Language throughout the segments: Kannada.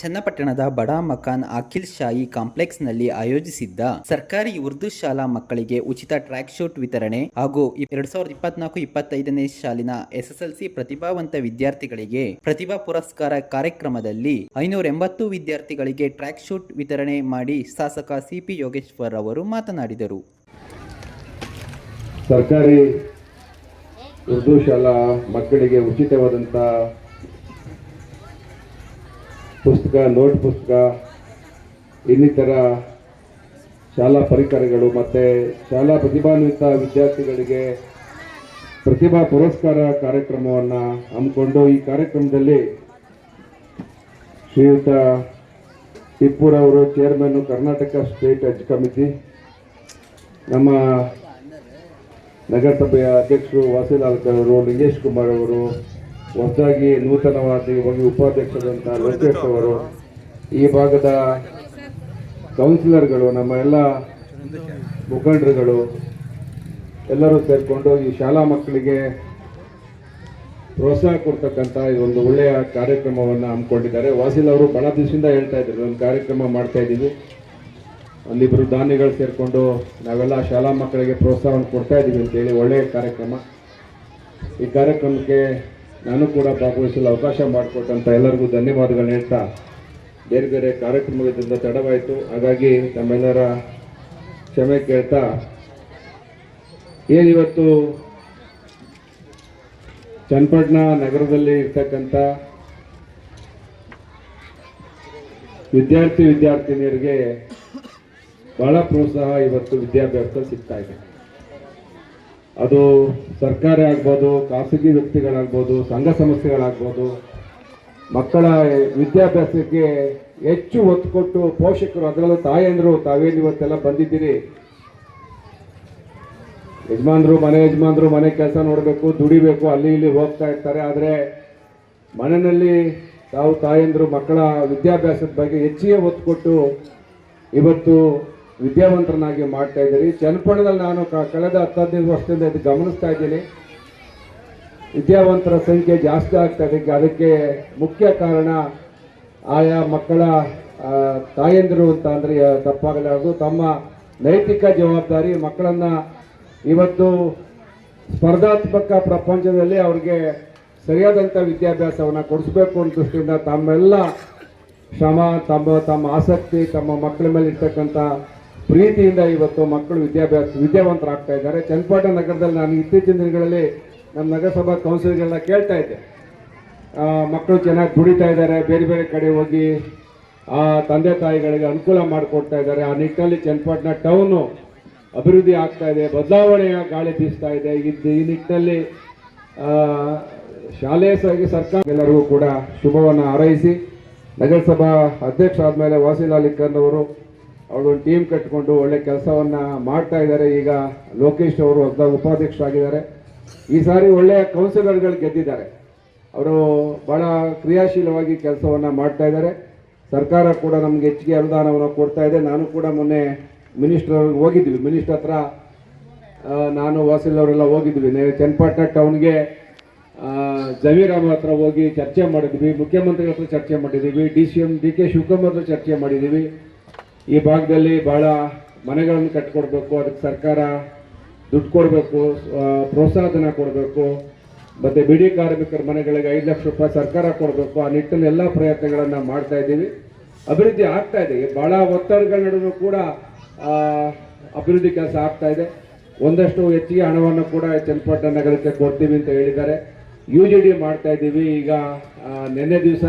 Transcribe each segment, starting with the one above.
ಚನ್ನಪಟ್ಟಣದ ಬಡಾ ಮಕಾನ್ ಅಖಿಲ್ ಶಾಹಿ ಕಾಂಪ್ಲೆಕ್ಸ್ನಲ್ಲಿ ಆಯೋಜಿಸಿದ್ದ ಸರ್ಕಾರಿ ಉರ್ದು ಶಾಲಾ ಮಕ್ಕಳಿಗೆ ಉಚಿತ ಟ್ರ್ಯಾಕ್ ಶೂಟ್ ವಿತರಣೆ ಹಾಗೂ ಎರಡ್ ಸಾವಿರದ ಇಪ್ಪತ್ನಾಲ್ಕು ಇಪ್ಪತ್ತೈದನೇ ಸಾಲಿನ ಎಸ್ಎಸ್ಎಲ್ಸಿ ಪ್ರತಿಭಾವಂತ ವಿದ್ಯಾರ್ಥಿಗಳಿಗೆ ಪ್ರತಿಭಾ ಪುರಸ್ಕಾರ ಕಾರ್ಯಕ್ರಮದಲ್ಲಿ ಐನೂರ ಎಂಬತ್ತು ವಿದ್ಯಾರ್ಥಿಗಳಿಗೆ ಟ್ರ್ಯಾಕ್ ಶೂಟ್ ವಿತರಣೆ ಮಾಡಿ ಶಾಸಕ ಸಿಪಿ ಯೋಗೇಶ್ವರ್ ಅವರು ಮಾತನಾಡಿದರು. ಸರ್ಕಾರಿ ಉರ್ದು ಶಾಲಾ ಮಕ್ಕಳಿಗೆ ಉಚಿತವಾದಂಥ ಪುಸ್ತಕ ನೋಟ್ ಪುಸ್ತಕ, ಇನ್ನಿತರ ಶಾಲಾ ಪರಿಕರಗಳು ಮತ್ತು ಶಾಲಾ ಪ್ರತಿಭಾನ್ವಿತ ವಿದ್ಯಾರ್ಥಿಗಳಿಗೆ ಪ್ರತಿಭಾ ಪುರಸ್ಕಾರ ಕಾರ್ಯಕ್ರಮವನ್ನು ಹಮ್ಮಿಕೊಂಡು ಈ ಕಾರ್ಯಕ್ರಮದಲ್ಲಿ ಶ್ರೀಯುತ ಟಿಪ್ಪುರವರು chairman Karnataka state Haj committee ನಮ್ಮ ನಗರಸಭೆಯ ಅಧ್ಯಕ್ಷರು ವಾಸಿಲಾಲ್ಕರ್ ಅವರು ಲಿಂಗೇಶ್ ಕುಮಾರ್ ಅವರು ಹೊಸದಾಗಿ ನೂತನವಾಗಿ ಹೋಗಿ ಉಪಾಧ್ಯಕ್ಷರಂತ ಲೋಕೇಶ್ ಅವರು ಈ ಭಾಗದ ಕೌನ್ಸಿಲರ್ಗಳು ನಮ್ಮ ಎಲ್ಲ ಮುಖಂಡರುಗಳು, ಎಲ್ಲರೂ ಸೇರಿಕೊಂಡು ಈ ಶಾಲಾ ಮಕ್ಕಳಿಗೆ ಪ್ರೋತ್ಸಾಹ ಕೊಡ್ತಕ್ಕಂಥ ಇದೊಂದು ಒಳ್ಳೆಯ ಕಾರ್ಯಕ್ರಮವನ್ನು ಹಮ್ಮಿಕೊಂಡಿದ್ದಾರೆ. ವಾಸಿಲ್ ಅವರು ಬಹಳ ದಿವಸದಿಂದ ಹೇಳ್ತಾ ಇದ್ದಾರೆ ಒಂದು ಕಾರ್ಯಕ್ರಮ ಮಾಡ್ತಾ ಇದ್ದೀವಿ ಒಂದಿಬ್ಬರು ದಾನಿಗಳು ಸೇರಿಕೊಂಡು ನಾವೆಲ್ಲ ಶಾಲಾ ಮಕ್ಕಳಿಗೆ ಪ್ರೋತ್ಸಾಹವನ್ನು ಕೊಡ್ತಾ ಇದ್ದೀವಿ ಅಂತೇಳಿ ಒಳ್ಳೆಯ ಕಾರ್ಯಕ್ರಮ. ಈ ಕಾರ್ಯಕ್ರಮಕ್ಕೆ ನಾನು ಕೂಡ ಭಾಗವಹಿಸಲು ಅವಕಾಶ ಮಾಡಿಕೊಟ್ಟಂಥ ಎಲ್ಲರಿಗೂ ಧನ್ಯವಾದಗಳನ್ನ ಹೇಳ್ತಾ ಬೇರೆ ಬೇರೆ ಕಾರ್ಯಕ್ರಮಗಳಿಂದ ತಡವಾಯಿತು. ಹಾಗಾಗಿ ತಮ್ಮೆಲ್ಲರ ಕ್ಷಮೆ ಕೇಳ್ತಾ ಏನಿವತ್ತು ಚನ್ನಪಟ್ಟಣ ನಗರದಲ್ಲಿ ಇರ್ತಕ್ಕಂಥ ವಿದ್ಯಾರ್ಥಿ ವಿದ್ಯಾರ್ಥಿನಿಯರಿಗೆ ಬಹಳ ಪ್ರೋತ್ಸಾಹ ಇವತ್ತು ವಿದ್ಯಾಭ್ಯಾಸ ಸಿಗ್ತಾ ಇದೆ. ಅದು ಸರ್ಕಾರ ಆಗ್ಬೋದು, ಖಾಸಗಿ ವ್ಯಕ್ತಿಗಳಾಗ್ಬೋದು, ಸಂಘ ಸಂಸ್ಥೆಗಳಾಗ್ಬೋದು, ಮಕ್ಕಳ ವಿದ್ಯಾಭ್ಯಾಸಕ್ಕೆ ಹೆಚ್ಚು ಒತ್ತು ಕೊಟ್ಟು ಪೋಷಕರು, ಅದರಲ್ಲೂ ತಾಯಂದರು ತಾವೇ ಇವತ್ತೆಲ್ಲ ಬಂದಿದ್ದೀರಿ? ಯಜಮಾನ್ರು, ಮನೆ ಯಜಮಾನ್ರು, ಮನೆ ಕೆಲಸ ನೋಡಬೇಕು, ದುಡಿಬೇಕು, ಅಲ್ಲಿ ಇಲ್ಲಿ ಹೋಗ್ತಾ ಇರ್ತಾರೆ. ಆದರೆ ಮನೆಯಲ್ಲಿ ತಾವು ತಾಯಂದರು, ಮಕ್ಕಳ ವಿದ್ಯಾಭ್ಯಾಸದ ಬಗ್ಗೆ ಹೆಚ್ಚಿಗೆ ಒತ್ತು ಕೊಟ್ಟು ಇವತ್ತು ವಿದ್ಯಾವಂತರನ್ನಾಗಿ ಮಾಡ್ತಾ ಇದ್ದೀರಿ. ಚನ್ನಪಟ್ಟಣದಲ್ಲಿ ನಾನು ಕಳೆದ ಹತ್ತು ಹದಿನೈದು ವರ್ಷದಿಂದ ಇದು ಗಮನಿಸ್ತಾ ಇದ್ದೀನಿ. ವಿದ್ಯಾವಂತರ ಸಂಖ್ಯೆ ಜಾಸ್ತಿ ಆಗ್ತಾ ಇದೆ. ಅದಕ್ಕೆ ಮುಖ್ಯ ಕಾರಣ ಆಯಾ ಮಕ್ಕಳ ತಾಯಂದಿರು ಅಂತ ಅಂದರೆ ತಪ್ಪಾಗಲಾರದು ತಮ್ಮ ನೈತಿಕ ಜವಾಬ್ದಾರಿ. ಮಕ್ಕಳನ್ನು ಇವತ್ತು ಸ್ಪರ್ಧಾತ್ಮಕ ಪ್ರಪಂಚದಲ್ಲಿ ಅವ್ರಿಗೆ ಸರಿಯಾದಂಥ ವಿದ್ಯಾಭ್ಯಾಸವನ್ನು ಕೊಡಿಸ್ಬೇಕು ಅನ್ನೋ ದೃಷ್ಟಿಯಿಂದ ತಮ್ಮೆಲ್ಲ ಶ್ರಮ, ತಮ್ಮ ತಮ್ಮ ಆಸಕ್ತಿ, ತಮ್ಮ ಮಕ್ಕಳ ಮೇಲೆ ಇರ್ತಕ್ಕಂಥ ಪ್ರೀತಿಯಿಂದ ಇವತ್ತು ಮಕ್ಕಳು ವಿದ್ಯಾಭ್ಯಾಸ ವಿದ್ಯಾವಂತರಾಗ್ತಾ ಇದ್ದಾರೆ. ಚನ್ನಪಟ್ಟಣ ನಗರದಲ್ಲಿ ನಾನು ಇತ್ತೀಚಿನ ದಿನಗಳಲ್ಲಿ ನಮ್ಮ ನಗರಸಭಾ ಕೌನ್ಸಿಲ್ಗಳನ್ನ ಕೇಳ್ತಾ ಇದ್ದೆ. ಮಕ್ಕಳು ಚೆನ್ನಾಗಿ ದುಡಿತಾ ಇದ್ದಾರೆ, ಬೇರೆ ಬೇರೆ ಕಡೆ ಹೋಗಿ, ಆ, ತಂದೆ ತಾಯಿಗಳಿಗೆ ಅನುಕೂಲ ಮಾಡಿಕೊಡ್ತಾ ಇದ್ದಾರೆ. ಆ ನಿಟ್ಟಿನಲ್ಲಿ ಚನ್ನಪಟ್ಟಣ ಟೌನು ಅಭಿವೃದ್ಧಿ ಆಗ್ತಾ ಇದೆ, ಬದಲಾವಣೆಯ ಗಾಳಿ ಬೀಸ್ತಾ ಇದೆ. ಈ ನಿಟ್ಟಿನಲ್ಲಿ ಶಾಲೆಯ ಸಹಿ ಸರ್ಕಾರ ಎಲ್ಲರಿಗೂ ಕೂಡ ಶುಭವನ್ನು ಹಾರೈಸಿ, ನಗರಸಭಾ ಅಧ್ಯಕ್ಷ ಆದಮೇಲೆ ವಾಸಿಲ್ ಅವರು ಖಾನ್ ಅವರು ಟೀಮ್ ಕಟ್ಟಿಕೊಂಡು ಒಳ್ಳೆ ಕೆಲಸವನ್ನು ಮಾಡ್ತಾ ಇದ್ದಾರೆ. ಈಗ ಲೋಕೇಶ್ ಅವರು ಹೊಸದಾಗಿ ಉಪಾಧ್ಯಕ್ಷರಾಗಿದ್ದಾರೆ. ಈ ಸಾರಿ ಒಳ್ಳೆಯ ಕೌನ್ಸಿಲರ್ಗಳು ಗೆದ್ದಿದ್ದಾರೆ. ಅವರು ಬಹಳ ಕ್ರಿಯಾಶೀಲವಾಗಿ ಕೆಲಸವನ್ನು ಮಾಡ್ತಾ ಇದ್ದಾರೆ. ಸರ್ಕಾರ ಕೂಡ ನಮಗೆ ಹೆಚ್ಚಿಗೆ ಅನುದಾನವನ್ನು ಕೊಡ್ತಾ ಇದೆ. ನಾನು ಕೂಡ ಮೊನ್ನೆ ಮಿನಿಸ್ಟರ್ ಹೋಗಿದ್ವಿ. ಮಿನಿಸ್ಟರ್ ಹತ್ರ ನಾನು ವಾಸಿಲ್ ಅವರೆಲ್ಲ ಹೋಗಿದ್ವಿ. ಚನ್ನಪಟ್ಟಣ ಟೌನ್ಗೆ ಅಹಮದ್ ಹತ್ರ ಹೋಗಿ ಚರ್ಚೆ ಮಾಡಿದ್ವಿ. ಮುಖ್ಯಮಂತ್ರಿ ಹತ್ರ ಚರ್ಚೆ ಮಾಡಿದ್ದೀವಿ D C M, D K Shivakumar ಹತ್ರ ಚರ್ಚೆ ಮಾಡಿದ್ದೀವಿ ಈ ಭಾಗದಲ್ಲಿ ಬಹಳ ಮನೆಗಳನ್ನು ಕಟ್ಕೊಡ್ಬೇಕು, ಅದಕ್ಕೆ ಸರ್ಕಾರ ದುಡ್ಡು ಕೊಡಬೇಕು ಪ್ರೋತ್ಸಾಹಧನ ಕೊಡಬೇಕು, ಮತ್ತು ಬಿಡಿ ಕಾರ್ಮಿಕರ ಮನೆಗಳಿಗೆ ಐದು ಲಕ್ಷ ರೂಪಾಯಿ ಸರ್ಕಾರ ಕೊಡಬೇಕು, ಆ ನಿಟ್ಟಿನ ಎಲ್ಲ ಪ್ರಯತ್ನಗಳನ್ನು ಮಾಡ್ತಾ ಇದ್ದೀವಿ. ಅಭಿವೃದ್ಧಿ ಆಗ್ತಾ ಇದೆ. ಬಹಳ ಒತ್ತಡಗಳ ನಡುವೆ ಕೂಡ ಅಭಿವೃದ್ಧಿ ಕೆಲಸ ಆಗ್ತಾ ಇದೆ. ಒಂದಷ್ಟು ಹೆಚ್ಚಿಗೆ ಹಣವನ್ನು ಕೂಡ ಚನ್ನಪಟ್ಟಣ ನಗರಕ್ಕೆ ಕೊಡ್ತೀವಿ ಅಂತ ಹೇಳಿದ್ದಾರೆ. ಯು ಜಿ ಡಿ ಮಾಡ್ತಾ ಇದ್ದೀವಿ. ಈಗ ನಿನ್ನೆ ದಿವಸ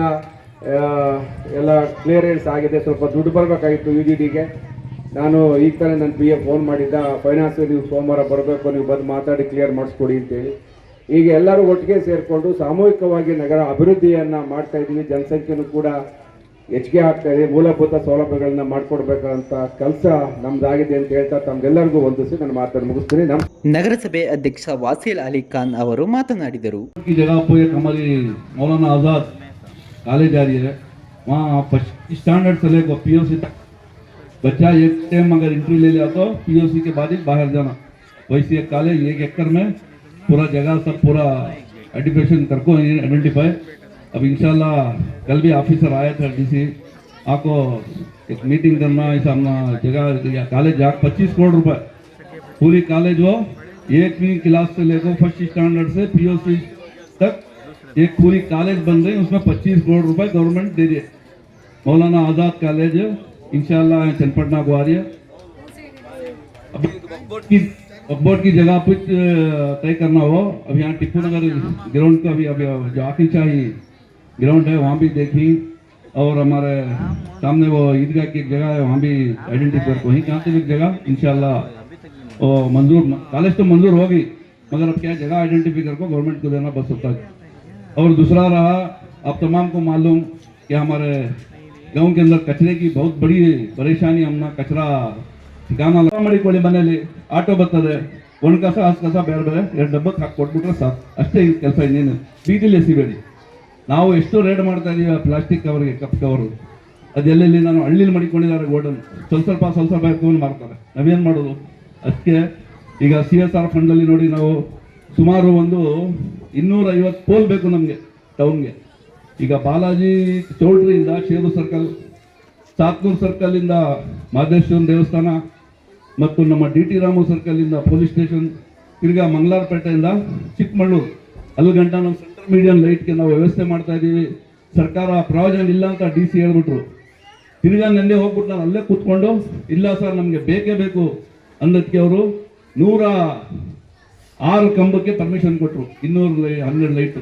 ಎಲ್ಲ ಕ್ಲಿಯರೆನ್ಸ್ ಆಗಿದೆ. ಸ್ವಲ್ಪ ದುಡ್ಡು ಬರಬೇಕಾಗಿತ್ತು ಯು ಜಿ ಡಿಗೆ ನಾನು ಈಗ ತಾನೇ ನನ್ನ ಪಿ ಎಫ್ ಫೋನ್ ಮಾಡಿದ್ದ. ಫೈನಾನ್ಸ್ ನೀವು ಸೋಮವಾರ ಬರಬೇಕು ನೀವು ಬಂದು ಮಾತಾಡಿ ಕ್ಲಿಯರ್ ಮಾಡಿಸ್ಕೊಡಿ ಅಂತೇಳಿ. ಈಗ ಎಲ್ಲರೂ ಒಟ್ಟಿಗೆ ಸೇರಿಕೊಂಡು ಸಾಮೂಹಿಕವಾಗಿ ನಗರ ಅಭಿವೃದ್ಧಿಯನ್ನು ಮಾಡ್ತಾ ಇದ್ದೀವಿ. ಜನಸಂಖ್ಯೆನೂ ಕೂಡ ಹೆಚ್ಚಿಗೆ ಆಗ್ತಾ ಇದೆ. ಮೂಲಭೂತ ಸೌಲಭ್ಯಗಳನ್ನ ಮಾಡಿಕೊಡ್ಬೇಕಂತ ಕೆಲಸ ನಮ್ದಾಗಿದೆ ಅಂತ ಹೇಳ್ತಾ ತಮ್ಗೆಲ್ಲರಿಗೂ ಒಂದಿಸಿ ನಾನು ಮಾತನ್ನು ಮುಗಿಸ್ತೀನಿ. ನಮ್ ನಗರಸಭೆ ಅಧ್ಯಕ್ಷ ವಾಸಿಲ್ ಅಲಿ ಖಾನ್ ಅವರು ಮಾತನಾಡಿದರು. ಜಗಪುಯ ಕಮಲಿ ಮೌಲಾನಾ ಆಜಾದ್ कॉलेज आ रही है वहाँ स्टैंडर्ड से लेकर पी ओ सी तक। बच्चा एक टाइम अगर इंट्री ले लिया तो पी ओ सी के बाद ही बाहर जाना। वैसे एक कॉलेज एक एकड़ में पूरा जगह सब पूरा एडुकेशन करको आइडेंटिफाई अब इंशाल्लाह कल भी ऑफिसर आया था डीसी आपको एक मीटिंग करना, इस अपना जगह कॉलेज जा पच्चीस करोड़ रुपए। पूरी कॉलेज हो भी क्लास से लेकर फ़र्स्ट स्टैंडर्ड से पीओसी तक एक पूरी कॉलेज बन रही है, उसमें पच्चीस करोड़ रुपए गवर्नमेंट दे दिए मौलाना आज़ाद कॉलेज इंशाल्लाह चनपटना को आ रही है। अभी बोर्ड की वक्फ की जगह कुछ तय करना हो। अब यहाँ टिप्पू नगर ग्राउंड का भी अभी जो आकिल शाही ग्राउंड है, वहाँ भी देखी। और हमारे सामने वो ईदगाह की जगह है, वहाँ भी आइडेंटिफाई कर वहीं कहाँ से भी जगह, इंशाल्लाह। वो मंजूर कॉलेज तो मंजूर होगी, मगर अब क्या जगह आइडेंटिफाई करके गवर्नमेंट को देना, बस होता है और दूसरा रहा आप तमाम को मालूम कि हमारे गांव के अंदर कचरे की बहुत बड़ी परेशानी हमने कचरा ठिकाना ಮಾಡಿಕೊಳ್ಳಿ ಮನೆಯಲ್ಲಿ ಆಟೋ ಬರ್ತದೆ ಒಣ ಕಸ ಹಸ್ ಕಸ ಬೇರೆ ಬೇರೆ ಎರಡು ಡಬ್ಬಕ್ಕೆ ಹಾಕಿ ಕೊಟ್ಬಿಟ್ರೆ ಸಾಕು ಅಷ್ಟೇ ಕೆಲಸ ಇನ್ನೇನು ಬೀದಿಲಿ ಎಸಿಬೇಡಿ ನಾವು ಎಷ್ಟು ರೇಟ್ ಮಾಡ್ತಾ ಇದೀವಿ ಪ್ಲಾಸ್ಟಿಕ್ ಕವರ್ಗೆ ಕಪ್ ಕವರು ಅದೆಲ್ಲೆಲ್ಲಿ ನಾನು ಹಳ್ಳಿಲಿ ಮಡಿಕೊಂಡಿದ್ದಾರೆ ಗೋಡನ್ ಸ್ವಲ್ಪ ಸ್ವಲ್ಪ ಸ್ವಲ್ಪ ಸ್ವಲ್ಪ ಎತ್ಕೊಂಡು ಮಾರ್ತಾರೆ ನಾವೇನು ಮಾಡೋದು ಅದಕ್ಕೆ ಈಗ ಸಿ ಎಸ್ ಆರ್ ಫಂಡಲ್ಲಿ ನೋಡಿ ನಾವು ಸುಮಾರು ಒಂದು ಇನ್ನೂರ ಐವತ್ತು ಪೋಲ್ ಬೇಕು ನಮಗೆ ಟೌನ್ಗೆ ಈಗ ಬಾಲಾಜಿ ಚೌಲ್ಟ್ರಿಯಿಂದ ಶೇರು ಸರ್ಕಲ್ ಸಾತ್ನೂರು ಸರ್ಕಲ್ಲಿಂದ ಮಹದೇಶ್ವರನ ದೇವಸ್ಥಾನ ಮತ್ತು ನಮ್ಮ ಡಿ ಟಿ ರಾಮು ಸರ್ಕಲ್ಲಿಂದ ಪೊಲೀಸ್ ಸ್ಟೇಷನ್ ತಿರ್ಗಾ ಮಂಗಳಾರಪೇಟೆಯಿಂದ ಚಿಕ್ಕಮಗಳೂರು. ಅಲ್ಲಿ ಗಂಟ ನಮ್ಮ ಸೆಂಟ್ರಲ್ ಮೀಡಿಯಂ ಲೈಟ್ಗೆ ನಾವು ವ್ಯವಸ್ಥೆ ಮಾಡ್ತಾ ಇದ್ದೀವಿ. ಸರ್ಕಾರ ಪ್ರಯೋಜನ ಇಲ್ಲ ಅಂತ ಡಿ ಸಿ ಹೇಳ್ಬಿಟ್ರು. ತಿರ್ಗಾ ನೆನ್ನೆ ಹೋಗ್ಬಿಟ್ಟು ನಾನು ಅಲ್ಲೇ ಕೂತ್ಕೊಂಡು, ಇಲ್ಲ ಸರ್, ನಮಗೆ ಬೇಕೇ ಬೇಕು ಅನ್ನೋದಕ್ಕೆ ಅವರು ನೂರ ಆರು ಕಂಬಕ್ಕೆ ಪರ್ಮಿಷನ್ ಕೊಟ್ಟರು ಇನ್ನೂರು ಹನ್ನೆರಡು ಲೈಟು.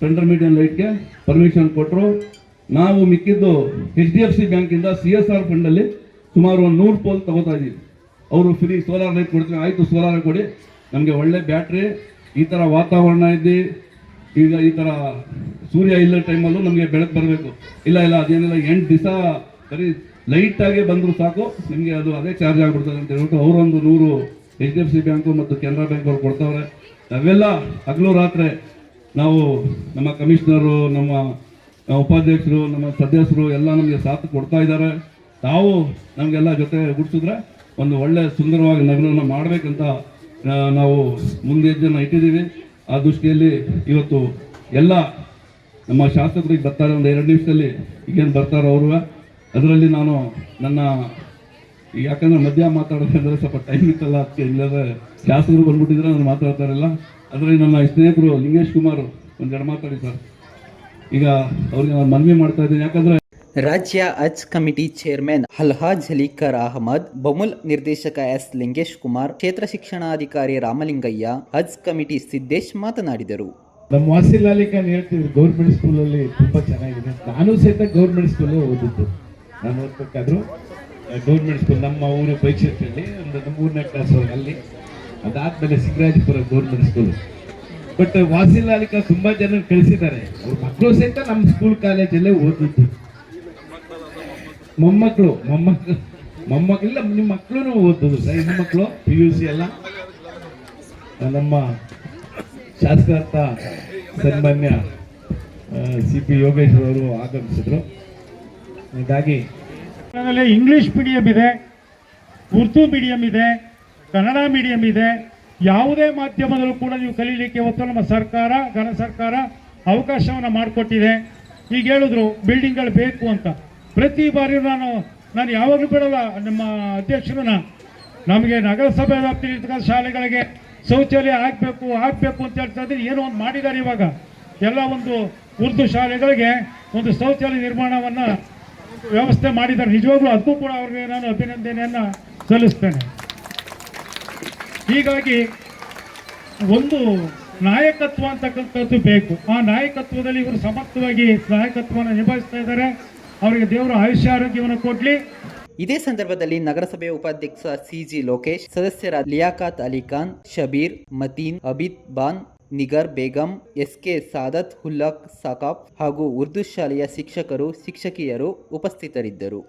ಟೆಂಡರ್ ಮೀಡಿಯಂ ಲೈಟ್ಗೆ ಪರ್ಮಿಷನ್ ಕೊಟ್ಟರು ನಾವು ಮಿಕ್ಕಿದ್ದು ಎಚ್ ಡಿ ಎಫ್ ಸಿ ಬ್ಯಾಂಕಿಂದ ಸಿ ಎಸ್ ಆರ್ ಫಂಡಲ್ಲಿ ಸುಮಾರು ಒಂದು ನೂರು ಪೋಲ್ ತಗೋತಾ ಇದ್ದೀವಿ. ಅವರು ಫ್ರೀ ಸೋಲಾರ್ ಲೈಟ್ ಕೊಡ್ತೀವಿ ಆಯಿತು ಸೋಲಾರ್ ಕೊಡಿ. ನಮಗೆ ಒಳ್ಳೆ ಬ್ಯಾಟ್ರಿ ಈ ಥರ ವಾತಾವರಣ ಇದ್ದು ಈಗ ಈ ಥರ ಸೂರ್ಯ ಇಲ್ಲ ಟೈಮಲ್ಲೂ ನಮಗೆ ಬೆಳಕು ಬರಬೇಕು. ಇಲ್ಲ ಇಲ್ಲ, ಅದೇನಿಲ್ಲ, ಎಂಟು ದಿವಸ ಬರೀ ಲೈಟಾಗೆ ಬಂದರೂ ಸಾಕು. ನಿಮಗೆ ಅದು ಅದೇ ಚಾರ್ಜ್ ಆಗಿಬಿಡ್ತದೆ ಅಂತ ಹೇಳ್ಬಿಟ್ಟು ಅವರೊಂದು ನೂರು H D F C bank ಮತ್ತು ಕೆನರಾ ಬ್ಯಾಂಕ್ ಅವ್ರು ಕೊಡ್ತಾವ್ರೆ. ನಾವೆಲ್ಲ ಹಗಲು ರಾತ್ರಿ ನಾವು ನಮ್ಮ ಕಮಿಷನರು, ನಮ್ಮ ಉಪಾಧ್ಯಕ್ಷರು, ನಮ್ಮ ಸದಸ್ಯರು ಎಲ್ಲ ನಮಗೆ ಸಾಥ್ ಕೊಡ್ತಾ ಇದ್ದಾರೆ. ತಾವು ನಮಗೆಲ್ಲ ಜೊತೆ ಗುಡಿಸಿದ್ರೆ ಒಂದು ಒಳ್ಳೆ ಸುಂದರವಾಗಿ ನಗರವನ್ನು ಮಾಡಬೇಕಂತ ನಾವು ಮುಂದೆ ಹೆಜ್ಜೆನ ಇಟ್ಟಿದ್ದೀವಿ. ಆ ದೃಷ್ಟಿಯಲ್ಲಿ ಇವತ್ತು ಎಲ್ಲ ನಮ್ಮ ಶಾಸಕರಿಗೆ ಬರ್ತಾರೆ, ಒಂದು ಎರಡು ನಿಮಿಷದಲ್ಲಿ ಈಗೇನು ಬರ್ತಾರೋ ಅವರು. ಅದರಲ್ಲಿ ನಾನು ನನ್ನ ಯಾಕಂದ್ರೆ ಮಧ್ಯ ಮಾತಾಡೋದಂದ್ರೆ ಸ್ವಲ್ಪ ಟೈಮ್ ಇತ್ತಲ್ಲ ಅದಕ್ಕೆ ಇಲ್ಲದ್ರೆ ಶಾಸಕರು ಬಂದ್ಬಿಟ್ಟಿದ್ರೆ ನಾನು ಮಾತಾಡ್ತಾರಲ್ಲ ಅದ್ರಲ್ಲಿ ನನ್ನ ಸ್ನೇಹಿತರು ಲಿಂಗೇಶ್ ಕುಮಾರ್ ಒಂದೆರಡು ಮಾತಾಡಿ ಸರ್. ಈಗ ಅವ್ರಿಗೆ ನಾನು ಮನವಿ ಮಾಡ್ತಾ ಇದ್ದೀನಿ. ಯಾಕಂದ್ರೆ ರಾಜ್ಯ ಅಜ್ ಕಮಿಟಿ ಚೇರ್ಮನ್ ಅಲ್ಹಾಜ್ ಅಲಿಕರ್ ಅಹಮದ್ ಬಮುಲ್ ನಿರ್ದೇಶಕ ಎಸ್ ಲಿಂಗೇಶ್ ಕುಮಾರ್ ಕ್ಷೇತ್ರ ಶಿಕ್ಷಣಾಧಿಕಾರಿ ರಾಮಲಿಂಗಯ್ಯ ಅಜ್ ಕಮಿಟಿ ಸಿದ್ದೇಶ್ ಮಾತನಾಡಿದರು. ನಮ್ಮ ವಾಸಿಲ್ ಅಲಿ ಖಾನ್ ಹೇಳ್ತಿದ್ರು? ಗೌರ್ಮೆಂಟ್ ಸ್ಕೂಲಲ್ಲಿ ತುಂಬಾ ಚೆನ್ನಾಗಿದೆ. ನಾನು ಸಹಿತ ಗೌರ್ಮೆಂಟ್ ಸ್ಕೂಲ್ ಓದಿದ್ದು. ನಾನು ಓದ್ಬೇಕಾದ್ರು ಗೌರ್ಮೆಂಟ್ ಸ್ಕೂಲ್ ನಮ್ಮ ಊರು ಬೈಕ್ಷೇತ್ರದಲ್ಲಿ ಒಂದು ಮೂರನೇ ಕ್ಲಾಸ್ ಅಲ್ಲಿ. ಅದಾದ್ಮೇಲೆ ಸಿಂಗರಾಜಪುರ ಗೌರ್ಮೆಂಟ್ ಸ್ಕೂಲ್ ಬಟ್ ವಾಸಿಲಾಲಿಕ ತುಂಬಾ ಜನ ಕಳಿಸಿದ್ದಾರೆ. ಅವ್ರ ಮಕ್ಕಳು ಸಹಿತ ನಮ್ಮ ಸ್ಕೂಲ್ ಕಾಲೇಜಲ್ಲೇ ಓದಿದ್ದು ಮೊಮ್ಮಕ್ಕಳು ಮೊಮ್ಮಕ್ಕಳು ಮೊಮ್ಮಕ್ಕಳಿಲ್ಲ ನಿಮ್ಮ ಮಕ್ಕಳು ಓದಿದ್ರು ಸರ್, ಹೆಣ್ಣು ಮಕ್ಕಳು ಪಿ ಯು ಸಿ ಎಲ್ಲ. ನಮ್ಮ ಶಾಸಕರಂತ ಸನ್ಮಾನ್ಯ ಸಿ ಪಿ ಯೋಗೇಶ್ವರವರು ಆಗಮಿಸಿದ್ರು. ಹಾಗಾಗಿ ಅದರಲ್ಲಿ ಇಂಗ್ಲಿಷ್ ಮೀಡಿಯಂ ಇದೆ ಉರ್ದು ಮೀಡಿಯಂ ಇದೆ ಕನ್ನಡ ಮೀಡಿಯಂ ಇದೆ. ಯಾವುದೇ ಮಾಧ್ಯಮದಲ್ಲೂ ಕೂಡ ನೀವು ಕಲೀಲಿಕ್ಕೆ ಇವತ್ತು ನಮ್ಮ ಸರ್ಕಾರ, ಘನ ಸರ್ಕಾರ ಅವಕಾಶವನ್ನು ಮಾಡಿಕೊಟ್ಟಿದೆ. ಈಗ ಹೇಳಿದ್ರು ಬಿಲ್ಡಿಂಗ್ಗಳು ಬೇಕು ಅಂತ. ಪ್ರತಿ ಬಾರಿ ನಾನು ನಾನು ಯಾವಾಗಲೂ ಬಿಡಲ್ಲ, ನಮ್ಮ ಅಧ್ಯಕ್ಷರನ್ನ. ನಮಗೆ ನಗರಸಭೆ ವ್ಯಾಪ್ತಿಯಲ್ಲಿರ್ತಕ್ಕಂಥ ಶಾಲೆಗಳಿಗೆ ಶೌಚಾಲಯ ಆಗಬೇಕು ಆಗಬೇಕು ಅಂತ ಹೇಳ್ತಾ ಇದ್ರೆ ಏನೋ ಒಂದು ಮಾಡಿದ್ದಾರೆ ಇವಾಗ. ಎಲ್ಲ ಒಂದು ಉರ್ದು ಶಾಲೆಗಳಿಗೆ ಒಂದು ಶೌಚಾಲಯ ನಿರ್ಮಾಣವನ್ನು ವ್ಯವಸ್ಥೆ ಮಾಡಿದ್ದಾರೆ. ನಿಜವಾಗ್ಲೂ ಅದಕ್ಕೂ ಕೂಡ ಅವ್ರಿಗೆ ನಾನು ಅಭಿನಂದನೆಯನ್ನು ಸಲ್ಲಿಸ್ತೇನೆ. ಹೀಗಾಗಿ ಒಂದು ನಾಯಕತ್ವ ಅಂತಕ್ಕಂಥದ್ದು ಬೇಕು. ಆ ನಾಯಕತ್ವದಲ್ಲಿ ಇವರು ಸಮರ್ಥವಾಗಿ ನಾಯಕತ್ವವನ್ನು ನಿಭಾಯಿಸ್ತಾ ಇದ್ದಾರೆ. ಅವರಿಗೆ ದೇವರ ಆಯುಷ್ಯ, ಆರೋಗ್ಯವನ್ನು ಕೊಡಲಿ. ಇದೇ ಸಂದರ್ಭದಲ್ಲಿ ನಗರಸಭೆ ಉಪಾಧ್ಯಕ್ಷ ಸಿಜಿ ಲೋಕೇಶ್ ಸದಸ್ಯರ ಲಿಯಾಕಾತ್ ಅಲಿಖಾನ್ ಶಬೀರ್, ಮತೀನ್, ಅಬಿದ್ ಬಾನ್ ನಿಗರ್ ಬೇಗಂ ಎಸ್ಕೆ ಸಾದತ್ ಹುಲ್ಲಕ್ ಸಾಕಾಫ್ ಹಾಗೂ ಉರ್ದು ಶಾಲೆಯ ಶಿಕ್ಷಕರು ಶಿಕ್ಷಕಿಯರು ಉಪಸ್ಥಿತರಿದ್ದರು.